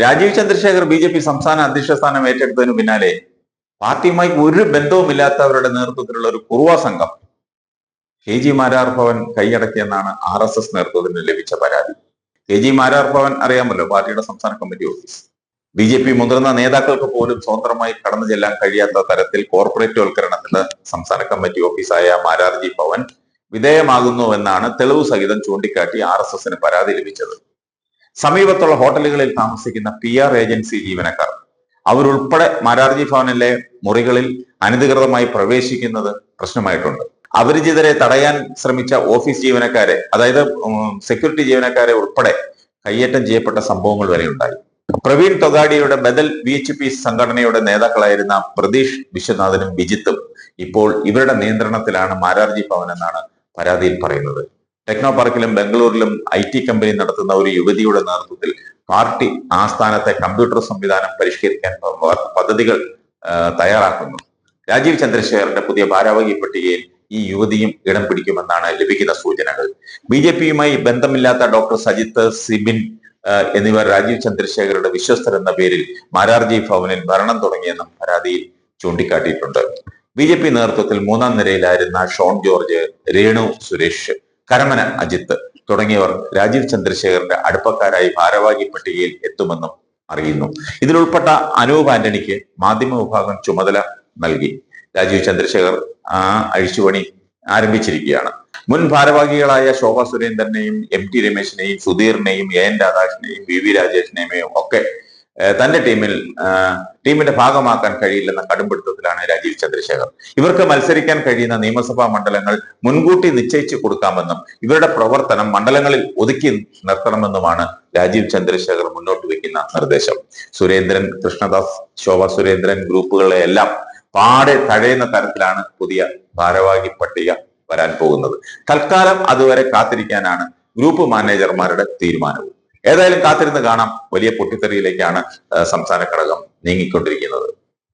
Rajeev Chandrasekhar B J P സംസ്ഥാന അധ്യക്ഷ സ്ഥാനം ഏറ്റെടുത്തതിനു പിന്നാലെ പാർട്ടിയുമായി ഒരു ബന്ധവുമില്ലാത്തവരുടെ നേതൃത്വത്തിലുള്ള ഒരു കുറുവ സംഘം കെ ജി മാരാർ ഭവൻ കൈയടക്കിയെന്നാണ് ആർ എസ് എസ് നേതൃത്വത്തിന് ലഭിച്ച പരാതി. കെ ജി മാരാർ ഭവൻ അറിയാമല്ലോ പാർട്ടിയുടെ സംസ്ഥാന committee office. B J P മുതിർന്ന നേതാക്കൾക്ക് പോലും സ്വതന്ത്രമായി കടന്നു ചെല്ലാൻ കഴിയാത്ത തരത്തിൽ കോർപ്പറേറ്റ് വൽക്കരണത്തിന് സംസ്ഥാന കമ്മിറ്റി ഓഫീസായ മാരാർജി ഭവൻ വിധേയമാകുന്നുവെന്നാണ് തെളിവ് സഹിതം ചൂണ്ടിക്കാട്ടി ആർ എസ് എസിന് പരാതി ലഭിച്ചത്. സമീപത്തുള്ള ഹോട്ടലുകളിൽ താമസിക്കുന്ന പി ആർ ഏജൻസി ജീവനക്കാർ. അവരുൾപ്പെടെ മാരാർജി ഭവനിലെ മുറികളിൽ അനധികൃതമായി പ്രവേശിക്കുന്നത് പ്രശ്നമായിട്ടുണ്ട്. അപരിചിതരെ തടയാൻ ശ്രമിച്ച ഓഫീസ് ജീവനക്കാരെ അതായത് സെക്യൂരിറ്റി ജീവനക്കാരെ ഉൾപ്പെടെ കയ്യേറ്റം ചെയ്യപ്പെട്ട സംഭവങ്ങൾ വരെ ഉണ്ടായി. പ്രവീൺ തൊഗാഡിയുടെ ബദൽ വി എച്ച് പി സംഘടനയുടെ നേതാക്കളായിരുന്ന പ്രതീഷ് വിശ്വനാഥനും വിജിത്തും ഇപ്പോൾ ഇവരുടെ നിയന്ത്രണത്തിലാണ് മാരാർജി ഭവൻ എന്നാണ് പരാതിയിൽ പറയുന്നത്. ടെക്നോ പാർക്കിലും ബംഗളൂരിലും ഐ ടി കമ്പനി നടത്തുന്ന ഒരു യുവതിയുടെ നേതൃത്വത്തിൽ പാർട്ടി ആസ്ഥാനത്തെ കമ്പ്യൂട്ടർ സംവിധാനം പരിഷ്കരിക്കാൻ പദ്ധതികൾ തയ്യാറാക്കുന്നു. രാജീവ് ചന്ദ്രശേഖറിന്റെ പുതിയ ഭാരവാഹി പട്ടികയിൽ ഈ യുവതിയും ഇടം പിടിക്കുമെന്നാണ് ലഭിക്കുന്ന സൂചനകൾ. ബി ജെ പിയുമായി ബന്ധമില്ലാത്ത ഡോക്ടർ സജിത്ത് സിബിൻ എന്നിവർ രാജീവ് ചന്ദ്രശേഖരുടെ വിശ്വസ്തർ എന്ന പേരിൽ മാരാർജി ഭവനിൽ ഭരണം തുടങ്ങിയെന്നും പരാതിയിൽ ചൂണ്ടിക്കാട്ടിയിട്ടുണ്ട്. ബി ജെ പി നേതൃത്വത്തിൽ മൂന്നാം നിരയിലായിരുന്ന ഷോൺ ജോർജ് രേണു സുരേഷ് കരമന അജിത്ത് തുടങ്ങിയവർ രാജീവ് ചന്ദ്രശേഖറിന്റെ അടുപ്പക്കാരായി ഭാരവാഹി പട്ടികയിൽ എത്തുമെന്നും അറിയുന്നു. ഇതിലുൾപ്പെട്ട അനൂപ് ആന്റണിക്ക് മാധ്യമ വിഭാഗം ചുമതല നൽകി. രാജീവ് ചന്ദ്രശേഖർ ആ അഴിച്ചുപണി ആരംഭിച്ചിരിക്കുകയാണ്. മുൻ ഭാരവാഹികളായ ശോഭ സുരേന്ദ്രനെയും എം ടി രമേശിനെയും സുധീറിനെയും എ എൻ രാധാകൃഷ്ണനെയും വി വി രാജേഷിനെയും ഒക്കെ തന്റെ ടീമിൽ ടീമിന്റെ ഭാഗമാക്കാൻ കഴിയില്ലെന്ന കടുംപിടുത്തത്തിലാണ് രാജീവ് ചന്ദ്രശേഖർ. ഇവർക്ക് മത്സരിക്കാൻ കഴിയുന്ന നിയമസഭാ മണ്ഡലങ്ങൾ മുൻകൂട്ടി നിശ്ചയിച്ചു കൊടുക്കാമെന്നും ഇവരുടെ പ്രവർത്തനം മണ്ഡലങ്ങളിൽ ഒതുക്കി നിർത്തണമെന്നുമാണ് രാജീവ് ചന്ദ്രശേഖർ മുന്നോട്ട് വയ്ക്കുന്ന നിർദ്ദേശം. സുരേന്ദ്രൻ കൃഷ്ണദാസ് ശോഭ സുരേന്ദ്രൻ ഗ്രൂപ്പുകളെ എല്ലാം പാടെ തഴയുന്ന തരത്തിലാണ് പുതിയ ഭാരവാഹി പട്ടിക വരാൻ പോകുന്നത്. തൽക്കാലം അതുവരെ കാത്തിരിക്കാനാണ് ഗ്രൂപ്പ് മാനേജർമാരുടെ തീരുമാനവും. ഏതായാലും കാത്തിരുന്ന് കാണാം. വലിയ പൊട്ടിത്തെറിയിലേക്കാണ് സംസ്ഥാന ഘടകം നീങ്ങിക്കൊണ്ടിരിക്കുന്നത്.